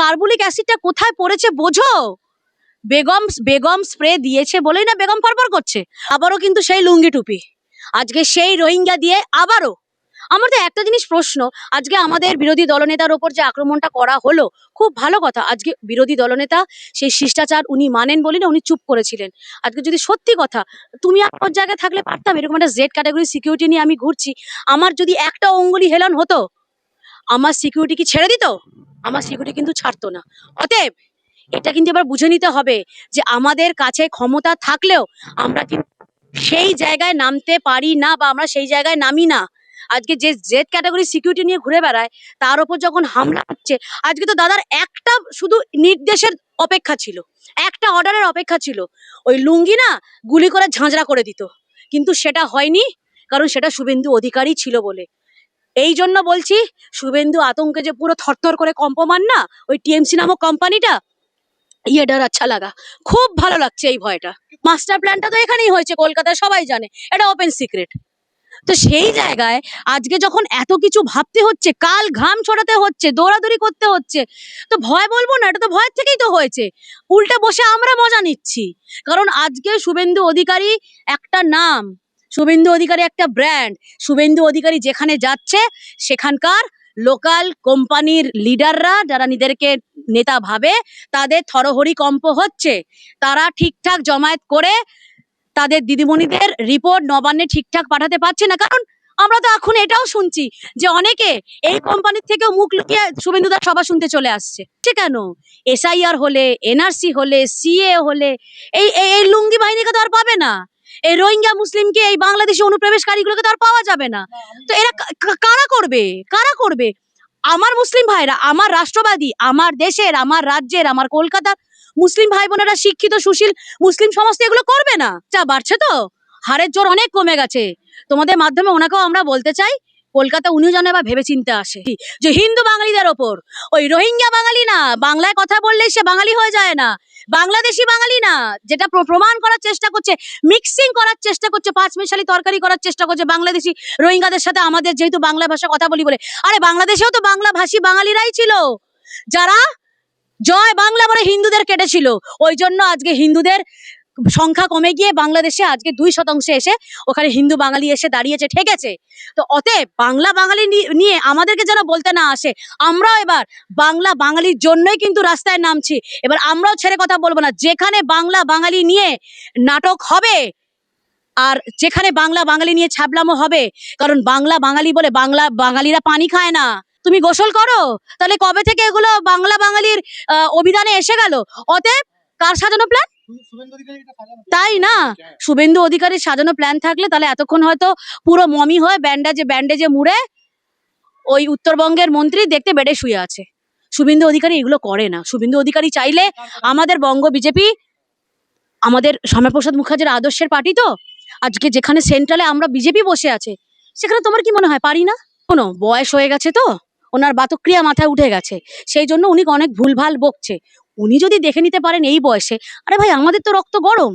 Carbolic অ্যাসিডটা কোথায় পড়েছে বোঝো? বেগম বেগম স্প্রে দিয়েছে বলেই না বেগম ফরফর করছে? আবারও কিন্তু সেই লুঙ্গি টুপি। আজকে সেই রোহিঙ্গা দিয়ে আবারও। আমার তো একটা জিনিস প্রশ্ন, আজকে আমাদের বিরোধী দলনেতার ওপর যে আক্রমণটা করা হলো, খুব ভালো কথা। আজকে বিরোধী দলনেতা সেই শিষ্টাচার উনি মানেন বলে না উনি চুপ করেছিলেন। আজকে যদি সত্যি কথা, তুমি আমার জায়গায় থাকলে পারতাম, এরকম একটা জেড ক্যাটাগরি সিকিউরিটি নিয়ে আমি ঘুরছি। আমার যদি একটা অঙ্গুলি হেলন হতো, আমার সিকিউরিটি কি ছেড়ে দিত? আমার সিকিউরিটি কিন্তু ছাড়তো না। অতএব এটা কিন্তু এবার বুঝে নিতে হবে যে আমাদের কাছে ক্ষমতা থাকলেও আমরা কিন্তু সেই জায়গায় নামতে পারি না বা আমরা সেই জায়গায় নামি না। আজকে যে জেড ক্যাটাগরি সিকিউরিটি নিয়ে ঘুরে বেড়ায়, তার উপর যখন হামলা হচ্ছে, আজকে তো দাদার একটা শুধু নির্দেশের অপেক্ষা ছিল, একটা অর্ডারের অপেক্ষা ছিল। ওই লুঙ্গি না গুলি করে ঝাঁঝরা করে দিত। কিন্তু সেটা হয়নি, কারণ সেটা শুভেন্দু অধিকারী ছিল বলে। এই জন্য বলছি, শুভেন্দু আতঙ্কে যে পুরো থরথর করে কম্পমান না? ওই টিএমসি নামক কোম্পানিটা ইয়ে ডার আচ্ছা লাগা। খুব ভালো লাগছে এই ভয়টা। মাস্টার প্ল্যানটা তো এখানেই হয়েছে, কলকাতায় সবাই জানে। এটা ওপেন সিক্রেট তো সেই জায়গায় আজকে যখন এত কিছু ভাবতে হচ্ছে, কাল ঘাম ছড়াতে হচ্ছে, দৌড়াদৌড়ি করতে হচ্ছে, তো ভয় বলব না, এটা তো ভয়ের থেকেই তো হয়েছে। উল্টে বসে আমরা মজা নিচ্ছি। কারণ আজকে শুভেন্দু অধিকারী একটা নাম শুভেন্দু অধিকারী একটা ব্র্যান্ড শুভেন্দু অধিকারী যেখানে যাচ্ছে, সেখানকার লোকাল কোম্পানির লিডাররা যারা নিজেদেরকে নেতা ভাবে, তাদের থরহরি কম্প হচ্ছে। তারা ঠিকঠাক জমায়েত করে তাদের দিদিমণিদের রিপোর্ট নবান্নে ঠিকঠাক পাঠাতে পারছে না। কারণ আমরা তো এখন এটাও শুনছি যে অনেকে এই কোম্পানির থেকেও মুখ লুকিয়ে শুভেন্দুদার সভা শুনতে চলে আসছে। সে কেন? এসআইআর হলে এনআরসি হলে সিএ হলে এই- এই লুঙ্গি বাহিনীকে তো আর পাবে না। এই রোহিঙ্গা মুসলিমকে এই বাংলাদেশি অনুপ্রবেশকারীগুলোকে তো আর পাওয়া যাবে না। তো এরা কারা করবে? কারা করবে? আমার মুসলিম ভাইরা আমার রাষ্ট্রবাদী আমার দেশের আমার রাজ্যের আমার কলকাতার মুসলিম ভাই বোনেরা শিক্ষিত সুশীল মুসলিম সমস্ত এগুলো করবে না? যা বাড়ছে তো? হারের জোর অনেক কমে গেছে। তোমাদের মাধ্যমে ওনাকেও আমরা বলতে চাই কলকাতা উনিও যেন এবার ভেবে চিনতে আসে। যে হিন্দু বাঙালিদের ওপর। ওই রোহিঙ্গা বাঙালি না, বাংলায় কথা বললেই সে বাঙালি হয়ে যায় না। বাংলাদেশি বাঙালি না, যেটা প্রমাণ করার চেষ্টা করছে মিক্সিং করার চেষ্টা করছে পাঁচ মিশালি তরকারি করার চেষ্টা করছে বাংলাদেশি রোহিঙ্গাদের সাথে আমাদের যেহেতু বাংলা ভাষা কথা বলি বলে। আরে বাংলাদেশেও তো বাংলা ভাষী বাঙালিরাই ছিল। যারা জয় বাংলা বলে হিন্দুদের কেটেছিল। ওই জন্য আজকে হিন্দুদের সংখ্যা কমে গিয়ে বাংলাদেশে আজকে দুই শতাংশে এসে ওখানে হিন্দু বাঙালি এসে দাঁড়িয়েছে ঠেকেছে তো অতএব বাংলা বাঙালি নিয়ে আমাদেরকে যেন বলতে না আসে, আমরাও এবার বাংলা বাঙালির জন্যই কিন্তু রাস্তায় নামছি। এবার আমরাও ছেড়ে কথা বলব না। যেখানে বাংলা বাঙালি নিয়ে নাটক হবে, আর যেখানে বাংলা বাঙালি নিয়ে ছাবলামো হবে, কারণ বাংলা বাঙালি বলে বাংলা বাঙালিরা পানি খায় না। তুমি গোসল করো? তাহলে কবে থেকে এগুলো বাংলা বাঙালির অভিধানে এসে গেল? অতএব কার সাজানো প্ল্যান তাই না? শুভেন্দু অধিকারীর সাজানো প্ল্যান থাকলে তাহলে এতক্ষণ হয়তো পুরো মমি হয়ে ব্যান্ডেজে ব্যান্ডেজে মুড়ে ওই উত্তরবঙ্গের মন্ত্রী দেখতে বেডে শুয়ে আছে। শুভেন্দু অধিকারী এগুলো করে না। শুভেন্দু অধিকারী চাইলে আমাদের বঙ্গ বিজেপি আমাদের শ্যামাপ্রসাদ মুখার্জির আদর্শের পার্টি তো। আজকে যেখানে সেন্ট্রালে আমরা বিজেপি বসে আছে সেখানে তোমার কি মনে হয়? পারি না? কোনো বয়স হয়ে গেছে তো। ওনার বাতক্রিয়া মাথায় উঠে গেছে। সেই জন্য উনি অনেক ভুলভাল বকছে। উনি যদি দেখে নিতে পারেন এই বয়সে আরে ভাই আমাদের তো রক্ত গরম।